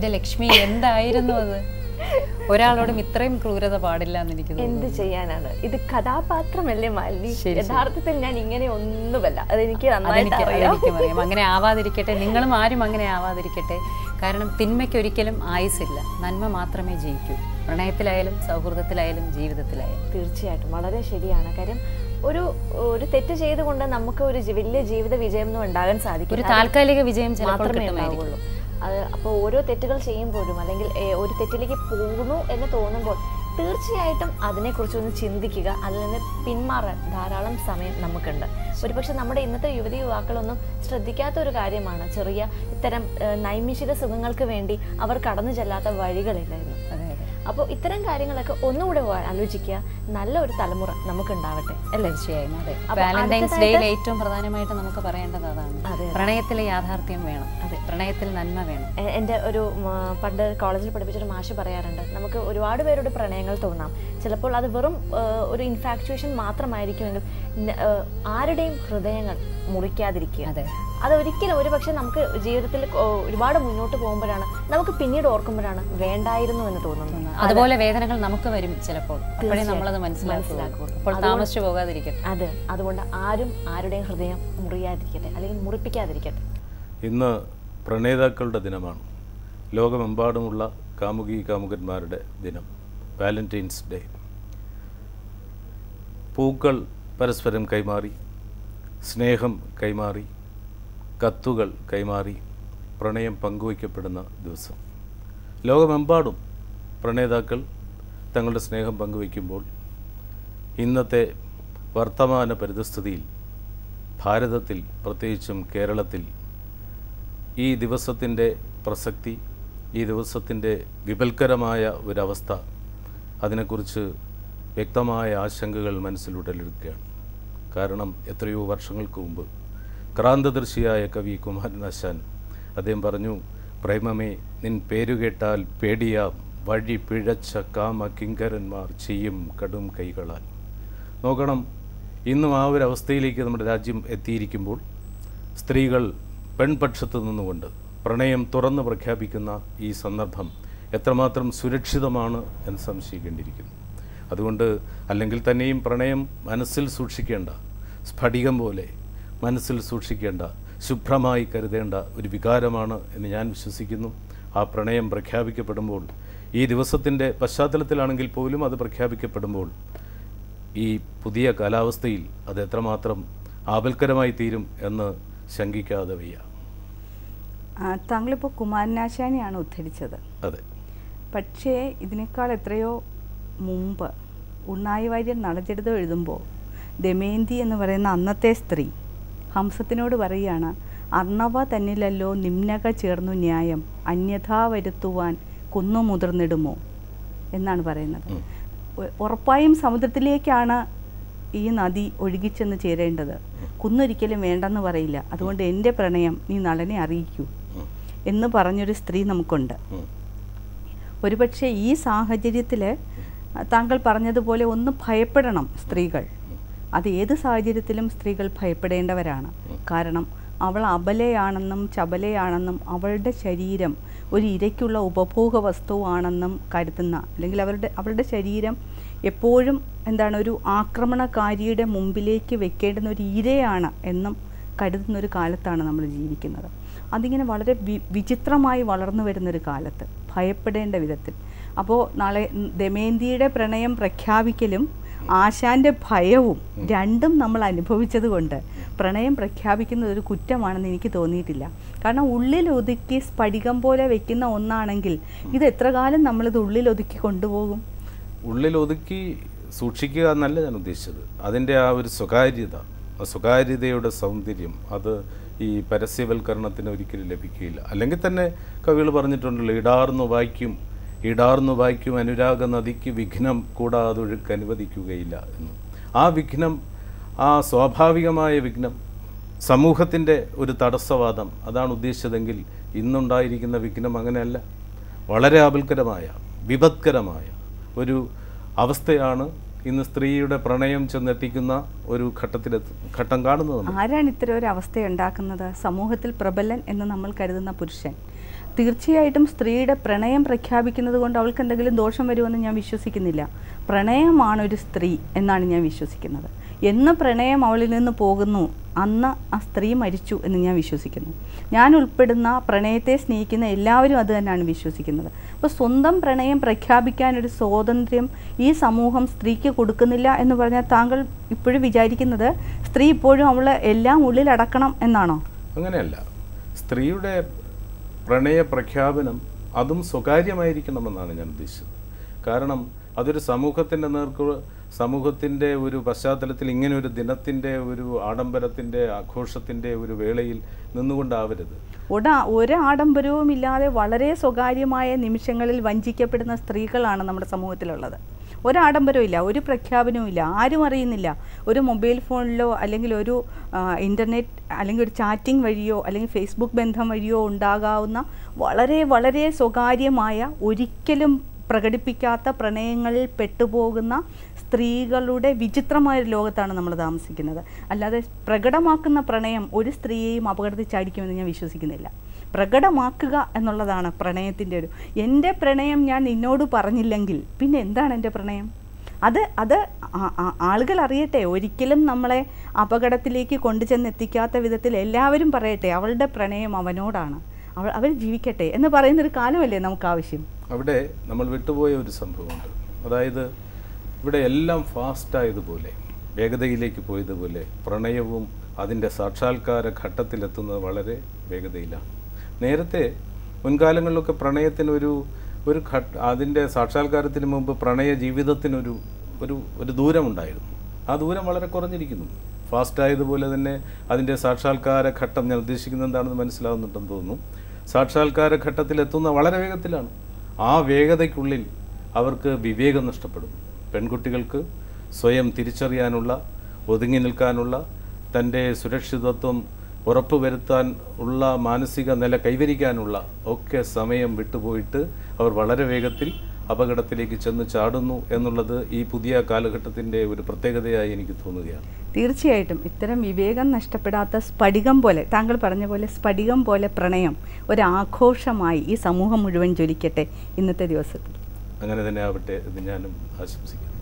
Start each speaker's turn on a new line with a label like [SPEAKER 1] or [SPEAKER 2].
[SPEAKER 1] എന്റെ ലക്ഷ്മി എന്തായിരുന്നു അത്? ഒരാളോടും ഇത്രയും ക്രൂരത പാടില്ല എന്ന് എനിക്ക്
[SPEAKER 2] എന്ത് ചെയ്യാനാണ്? ഇത് കഥാപാത്രമല്ലേ മാലിനി
[SPEAKER 1] ശരി.
[SPEAKER 2] യഥാർത്ഥത്തിൽ ഞാൻ ഇങ്ങനെ ഒന്നുമല്ല. അതെനിക്ക് അറിയാം.
[SPEAKER 1] അങ്ങനെ ആവാതിരിക്കട്ടെ. നിങ്ങളും ആരും അങ്ങനെ ആവാതിരിക്കട്ടെ. കാരണം തിന്മയ്ക്ക് ഒരിക്കലും ആയുസില്ല നന്മ മാത്രമേ ജയിക്കൂ. പ്രണയത്തിലായാലും സൗഹൃദത്തിലായാലും ജീവിതത്തിലായാലും.
[SPEAKER 2] തീർച്ചയായിട്ടും. വളരെ ശരിയാണ്. കാര്യം ഒരു ഒരു തെറ്റ് ചെയ്തുകൊണ്ട് നമുക്ക് ഒരു വലിയ ജീവിത വിജയം ഒന്നും ഉണ്ടാകാൻ സാധിക്കും
[SPEAKER 1] ഒരു താൽക്കാലിക വിജയം
[SPEAKER 2] മാത്രമേ
[SPEAKER 1] ഉള്ളൂ
[SPEAKER 2] ഉണ്ടാവുള്ളൂ. അത് അപ്പോൾ ഓരോ തെറ്റുകൾ ചെയ്യുമ്പോഴും അല്ലെങ്കിൽ ഒരു തെറ്റിലേക്ക് പോകുന്നു എന്ന് തോന്നുമ്പോൾ തീർച്ചയായിട്ടും അതിനെക്കുറിച്ച് ഒന്ന് ചിന്തിക്കുക. അതിൽ നിന്ന് പിന്മാറാൻ ധാരാളം സമയം നമുക്കുണ്ട്. ഒരുപക്ഷെ നമ്മുടെ ഇന്നത്തെ യുവതി യുവാക്കളൊന്നും ശ്രദ്ധിക്കാത്ത ഒരു കാര്യമാണ് ചെറിയ ഇത്തരം നൈമിഷിക സുഖങ്ങൾക്ക് വേണ്ടി അവർ കടന്നു ചെല്ലാത്ത വഴികളില്ലായിരുന്നു. അപ്പോൾ ഇത്തരം കാര്യങ്ങളൊക്കെ ഒന്നുകൂടെ ആലോചിക്കുക. നല്ല ഒരു തലമുറ നമുക്കുണ്ടാവട്ടെ. അല്ലേ?
[SPEAKER 1] തീർച്ചയായും. അതെ. വാലന്റൈൻസ് ഡേയിൽ ഏറ്റവും പ്രധാനമായിട്ട് നമുക്ക് പറയേണ്ടത് അതാണ്.
[SPEAKER 2] അതെ.
[SPEAKER 1] പ്രണയത്തിലെ യാഥാർത്ഥ്യം വേണം. അതെ. പ്രണയത്തിൽ നന്മ വേണം.
[SPEAKER 2] എന്റെ ഒരു പണ്ട് കോളേജിൽ പഠിപ്പിച്ചൊരു മാഷ് പറയാറുണ്ട് നമുക്ക് ഒരുപാട് പേരോട് പ്രണയങ്ങൾ തോന്നാം. ചിലപ്പോൾ അത് വെറും ഒരു ഇൻഫാക്ച്വേഷൻ മാത്രമായിരിക്കുമെങ്കിലും ആരുടെയും ഹൃദയങ്ങൾ മുറിക്കാതിരിക്കുക.
[SPEAKER 1] അതെ.
[SPEAKER 2] അതൊരിക്കലും ഒരു പക്ഷേ നമുക്ക് ജീവിതത്തിൽ ഒരുപാട് മുന്നോട്ട് പോകുമ്പോഴാണ് നമുക്ക് പിന്നീട് ഓർക്കുമ്പോഴാണ് വേണ്ടായിരുന്നു എന്ന് തോന്നുന്നത്.
[SPEAKER 1] അതുപോലെ വേദനകൾ നമുക്ക് വരും ചിലപ്പോൾ. നമ്മളത്. അപ്പോൾ താമസിച്ചു
[SPEAKER 2] അത് അതുകൊണ്ട് ആരും ആരുടെയും ഹൃദയം മുറിയാതിരിക്കട്ടെ അല്ലെങ്കിൽ മുറിപ്പിക്കാതിരിക്കട്ടെ.
[SPEAKER 3] ഇന്ന് പ്രണേതാക്കളുടെ ദിനമാണ്. ലോകമെമ്പാടുമുള്ള കാമുകി കാമുകന്മാരുടെ ദിനം. Valentine's day. പൂക്കൾ പരസ്പരം കൈമാറി സ്നേഹം കൈമാറി കത്തുകൾ കൈമാറി പ്രണയം പങ്കുവയ്ക്കപ്പെടുന്ന ദിവസം. ലോകമെമ്പാടും പ്രണേതാക്കൾ തങ്ങളുടെ സ്നേഹം പങ്കുവയ്ക്കുമ്പോൾ ഇന്നത്തെ വർത്തമാന പരിതസ്ഥിതിയിൽ ഭാരതത്തിൽ പ്രത്യേകിച്ചും കേരളത്തിൽ ഈ ദിവസത്തിന്റെ പ്രസക്തി ഈ ദിവസത്തിന്റെ വിപൽക്കരമായ ഒരവസ്ഥ അതിനെക്കുറിച്ച് വ്യക്തമായ ആശങ്കകൾ മനസ്സിലുടലെടുക്കുകയാണ്. കാരണം എത്രയോ വർഷങ്ങൾക്ക് മുമ്പ് ക്രാന്തദർശിയായ കവി കുമാരനാശാൻ അദ്ദേഹം പറഞ്ഞു പ്രേമമേ നിൻ പേരുകേട്ടാൽ പേടിയാം. വഴി പിഴച്ച കാമ കിങ്കരന്മാർ ചെയ്യും കടും കൈകളാൽ. നോക്കണം ഇന്നും ആ ഒരു അവസ്ഥയിലേക്ക് നമ്മുടെ രാജ്യം എത്തിയിരിക്കുമ്പോൾ സ്ത്രീകൾ പെൺപക്ഷത്ത് നിന്നുകൊണ്ട് പ്രണയം തുറന്ന് പ്രഖ്യാപിക്കുന്ന ഈ സന്ദർഭം എത്രമാത്രം സുരക്ഷിതമാണ് എന്ന് സംശയിക്കേണ്ടിയിരിക്കുന്നു. അതുകൊണ്ട് അല്ലെങ്കിൽ തന്നെയും പ്രണയം മനസ്സിൽ സൂക്ഷിക്കേണ്ട സ്ഫടികം പോലെ മനസ്സിൽ സൂക്ഷിക്കേണ്ട ശുഭ്രമായി കരുതേണ്ട ഒരു വികാരമാണ് എന്ന് ഞാൻ വിശ്വസിക്കുന്നു. ആ പ്രണയം പ്രഖ്യാപിക്കപ്പെടുമ്പോൾ ഈ ദിവസത്തിന്റെ പശ്ചാത്തലത്തിലാണെങ്കിൽ പോലും അത് പ്രഖ്യാപിക്കപ്പെടുമ്പോൾ ഈ പുതിയ കാലാവസ്ഥയിൽ അത് എത്രമാത്രം ആപൽക്കരമായി തീരും എന്ന് ശങ്കിക്കാതെ വയ്യ.
[SPEAKER 4] താങ്കളിപ്പോൾ കുമാരനാശാനെയാണ് ഉദ്ധരിച്ചത്.
[SPEAKER 3] അതെ.
[SPEAKER 4] പക്ഷേ ഇതിനേക്കാൾ എത്രയോ മുമ്പ് ഉണ്ണായി വാര്യർ നളചരിതം എഴുതുമ്പോൾ ദമയന്തി എന്ന് പറയുന്ന അന്നത്തെ സ്ത്രീ ഹംസത്തിനോട് പറയുകയാണ് അർണവ തന്നിലല്ലോ നിമ്നക ചേർന്നു ന്യായം. അന്യഥാ വരുത്തുവാൻ കുന്നു മുതിർന്നിടുമോ? എന്നാണ് പറയുന്നത്. ഉറപ്പായും സമുദ്രത്തിലേക്കാണ് ഈ നദി ഒഴുകിച്ചെന്ന് ചേരേണ്ടത്. കുന്നൊരിക്കലും വേണ്ടെന്ന് പറയില്ല. അതുകൊണ്ട് എന്റെ പ്രണയം നീ നളനെ അറിയിക്കൂ. എന്ന് പറഞ്ഞൊരു സ്ത്രീ നമുക്കുണ്ട്. ഒരുപക്ഷെ ഈ സാഹചര്യത്തിൽ താങ്കൾ പറഞ്ഞതുപോലെ ഒന്ന് ഭയപ്പെടണം സ്ത്രീകൾ. അത് ഏത് സാഹചര്യത്തിലും സ്ത്രീകൾ ഭയപ്പെടേണ്ടവരാണ്. കാരണം അവൾ അബലയാണെന്നും ചബലയാണെന്നും അവളുടെ ശരീരം ഒരു ഇരയ്ക്കുള്ള ഉപഭോഗ വസ്തുവാണെന്നും കരുതുന്ന അല്ലെങ്കിൽ അവരുടെ അവളുടെ ശരീരം എപ്പോഴും എന്താണ് ഒരു ആക്രമണകാരിയുടെ മുമ്പിലേക്ക് വെക്കേണ്ടുന്ന ഒരു ഇരയാണ് എന്നും കരുതുന്ന ഒരു കാലത്താണ് നമ്മൾ ജീവിക്കുന്നത്. അതിങ്ങനെ വളരെ വി വിചിത്രമായി വളർന്നു വരുന്നൊരു കാലത്ത് ഭയപ്പെടേണ്ട വിധത്തിൽ. അപ്പോൾ നാളെ ദമേന്തിയുടെ പ്രണയം പ്രഖ്യാപിക്കലും ആശാന്റെ ഭയവും രണ്ടും നമ്മൾ അനുഭവിച്ചത് കൊണ്ട് പ്രണയം പ്രഖ്യാപിക്കുന്നത് ഒരു കുറ്റമാണെന്ന് എനിക്ക് തോന്നിയിട്ടില്ല. കാരണം ഉള്ളിൽ ഒതുക്കി സ്ഫടികം പോലെ വെക്കുന്ന ഒന്നാണെങ്കിൽ ഇത് എത്ര കാലം നമ്മളിത് ഉള്ളിൽ ഒതുക്കി കൊണ്ടുപോകും?
[SPEAKER 3] ഉള്ളിൽ ഒതുക്കി സൂക്ഷിക്കുക എന്നല്ല ഞാൻ ഉദ്ദേശിച്ചത്. അതിന്റെ ആ ഒരു സ്വകാര്യത സ്വകാര്യതയുടെ സൗന്ദര്യം അത് ഈ പരസ്യവൽക്കരണത്തിന് ഒരിക്കലും ലഭിക്കുകയില്ല. അല്ലെങ്കിൽ തന്നെ കവികൾ പറഞ്ഞിട്ടുണ്ടല്ലോ ഇടാർന്നു വായിക്കും ഇടാർന്നു വായിക്കും അനുരാഗ നദിക്ക് വിഘ്നം കൂടാതെ ഒഴുക്ക് അനുവദിക്കുകയില്ല എന്ന്. ആ വിഘ്നം ആ സ്വാഭാവികമായ വിഘ്നം സമൂഹത്തിന്റെ ഒരു തടസ്സവാദം അതാണ് ഉദ്ദേശിച്ചതെങ്കിൽ ഇന്നുണ്ടായിരിക്കുന്ന വിഘ്നം അങ്ങനെയല്ല. വളരെ ആപൽക്കരമായ വിപത്കരമായ ഒരു അവസ്ഥയാണ് ഇന്ന് സ്ത്രീയുടെ പ്രണയം ചെന്നെത്തിക്കുന്ന ഒരു ഘട്ടത്തിൽ ഘട്ടം കാണുന്നത്
[SPEAKER 4] ആരാണ് ഇത്തരം ഒരു അവസ്ഥ ഉണ്ടാക്കുന്നത്? സമൂഹത്തിൽ പ്രബലൻ എന്ന് നമ്മൾ കരുതുന്ന പുരുഷൻ. തീർച്ചയായിട്ടും സ്ത്രീയുടെ പ്രണയം പ്രഖ്യാപിക്കുന്നത് കൊണ്ട് അവൾക്ക് എന്തെങ്കിലും ദോഷം വരുമെന്ന് ഞാൻ വിശ്വസിക്കുന്നില്ല. പ്രണയമാണ് ഒരു സ്ത്രീ എന്നാണ് ഞാൻ വിശ്വസിക്കുന്നത്. എന്ന് പ്രണയം അവളിൽ നിന്ന് പോകുന്നു അന്ന് ആ സ്ത്രീ മരിച്ചു എന്ന് ഞാൻ വിശ്വസിക്കുന്നു. ഞാൻ ഉൾപ്പെടുന്ന പ്രണയത്തെ സ്നേഹിക്കുന്ന എല്ലാവരും അത് തന്നെയാണ് വിശ്വസിക്കുന്നത്. അപ്പോൾ സ്വന്തം പ്രണയം പ്രഖ്യാപിക്കാനൊരു സ്വാതന്ത്ര്യം ഈ സമൂഹം സ്ത്രീക്ക് കൊടുക്കുന്നില്ല എന്ന് പറഞ്ഞാൽ താങ്കൾ ഇപ്പോഴും വിചാരിക്കുന്നത് സ്ത്രീ ഇപ്പോഴും അവൾ എല്ലാം ഉള്ളിലടക്കണം എന്നാണോ?
[SPEAKER 3] അങ്ങനെയല്ല. സ്ത്രീയുടെ പ്രണയ പ്രഖ്യാപനം അതും സ്വകാര്യമായിരിക്കണമെന്നാണ് ഞാൻ ഉദ്ദേശിച്ചത്. കാരണം അതൊരു സമൂഹത്തിന്റെ നേർക്ക് സമൂഹത്തിന്റെ ഒരു പശ്ചാത്തലത്തിൽ ഇങ്ങനെ ഒരു ദിനത്തിന്റെ ഒരു ആഡംബരത്തിന്റെ ആഘോഷത്തിന്റെ ഒരു വേളയിൽ നിന്നുകൊണ്ടാവരുത്.
[SPEAKER 4] ഉട ഒരു ആഡംബരവും ഇല്ലാതെ വളരെ സ്വകാര്യമായ നിമിഷങ്ങളിൽ വഞ്ചിക്കപ്പെടുന്ന സ്ത്രീകളാണ് നമ്മുടെ സമൂഹത്തിലുള്ളത്. ഒരാഡംബരവും ഇല്ല ഒരു പ്രഖ്യാപനവും ഇല്ല ആരും അറിയുന്നില്ല. ഒരു മൊബൈൽ ഫോണിലോ അല്ലെങ്കിൽ ഒരു ഇന്റർനെറ്റ് അല്ലെങ്കിൽ ഒരു ചാറ്റിംഗ് വഴിയോ അല്ലെങ്കിൽ ഫേസ്ബുക്ക് ബന്ധം വഴിയോ ഉണ്ടാകാവുന്ന വളരെ വളരെ സ്വകാര്യമായ ഒരിക്കലും പ്രകടിപ്പിക്കാത്ത പ്രണയങ്ങളിൽ പെട്ടുപോകുന്ന സ്ത്രീകളുടെ വിചിത്രമായ ഒരു ലോകത്താണ് നമ്മൾ താമസിക്കുന്നത്. അല്ലാതെ പ്രകടമാക്കുന്ന പ്രണയം ഒരു സ്ത്രീയെയും അപകടത്തിൽ ചാടിക്കുമെന്ന് ഞാൻ വിശ്വസിക്കുന്നില്ല. പ്രകടമാക്കുക എന്നുള്ളതാണ് പ്രണയത്തിന്റെ ഒരു എന്റെ പ്രണയം ഞാൻ നിന്നോട് പറഞ്ഞില്ലെങ്കിൽ പിന്നെ എന്താണ് എന്റെ പ്രണയം? അത് അത് ആളുകൾ അറിയട്ടെ ഒരിക്കലും നമ്മളെ അപകടത്തിലേക്ക് കൊണ്ടുചെന്ന് എത്തിക്കാത്ത വിധത്തിൽ എല്ലാവരും പറയട്ടെ അവളുടെ പ്രണയം അവനോടാണ്. അവൾ അവർ ജീവിക്കട്ടെ എന്ന് പറയുന്നൊരു കാലമല്ലേ നമുക്ക് ആവശ്യം.
[SPEAKER 3] അവിടെ നമ്മൾ വിട്ടുപോയ ഒരു സംഭവമുണ്ട്. അതായത് ഇവിടെ എല്ലാം ഫാസ്റ്റായതുപോലെ വേഗതയിലേക്ക് പോയതുപോലെ പ്രണയവും അതിന്റെ സാക്ഷാത്കാര ഘട്ടത്തിലെത്തുന്നത് വളരെ വേഗതയിലാണ്. നേരത്തെ മുൻകാലങ്ങളിലൊക്കെ പ്രണയത്തിനൊരു ഒരു ഘട്ട അതിന്റെ സാക്ഷാത്കാരത്തിന് മുമ്പ് പ്രണയ ജീവിതത്തിനൊരു ഒരു ഒരു ദൂരമുണ്ടായിരുന്നു. ആ ദൂരം വളരെ കുറഞ്ഞിരിക്കുന്നു. ഫാസ്റ്റ് ആയതുപോലെ തന്നെ അതിന്റെ സാക്ഷാത്കാര ഘട്ടം ഞാൻ ഉദ്ദേശിക്കുന്നത് എന്താണെന്ന് മനസ്സിലാവുന്നുണ്ടെന്ന് തോന്നുന്നു. സാക്ഷാത്കാര ഘട്ടത്തിൽ എത്തുന്ന വളരെ വേഗത്തിലാണ്. ആ വേഗതയ്ക്കുള്ളിൽ അവർക്ക് വിവേകം നഷ്ടപ്പെടും പെൺകുട്ടികൾക്ക് സ്വയം തിരിച്ചറിയാനുള്ള ഒതുങ്ങി നിൽക്കാനുള്ള തന്റെ സുരക്ഷിതത്വം ഉറപ്പുവരുത്താൻ ഉള്ള മാനസിക നില കൈവരിക്കാനുള്ള ഒക്കെ സമയം വിട്ടുപോയിട്ട് അവർ വളരെ വേഗത്തിൽ അപകടത്തിലേക്ക് ചെന്ന് ചാടുന്നു എന്നുള്ളത് ഈ പുതിയ കാലഘട്ടത്തിന്റെ ഒരു പ്രത്യേകതയായി എനിക്ക് തോന്നുകയാണ്.
[SPEAKER 4] തീർച്ചയായിട്ടും. ഇത്തരം വിവേകം നഷ്ടപ്പെടാത്ത സ്ഫടികം പോലെ താങ്കൾ പറഞ്ഞ പോലെ സ്ഫടികം പോലെ പ്രണയം ഒരാഘോഷമായി ഈ സമൂഹം മുഴുവൻ ജ്വലിക്കട്ടെ ഇന്നത്തെ ദിവസത്തിൽ.
[SPEAKER 3] അങ്ങനെ തന്നെ ആവട്ടെ എന്ന് ഞാനും ആശംസിക്കുന്നു.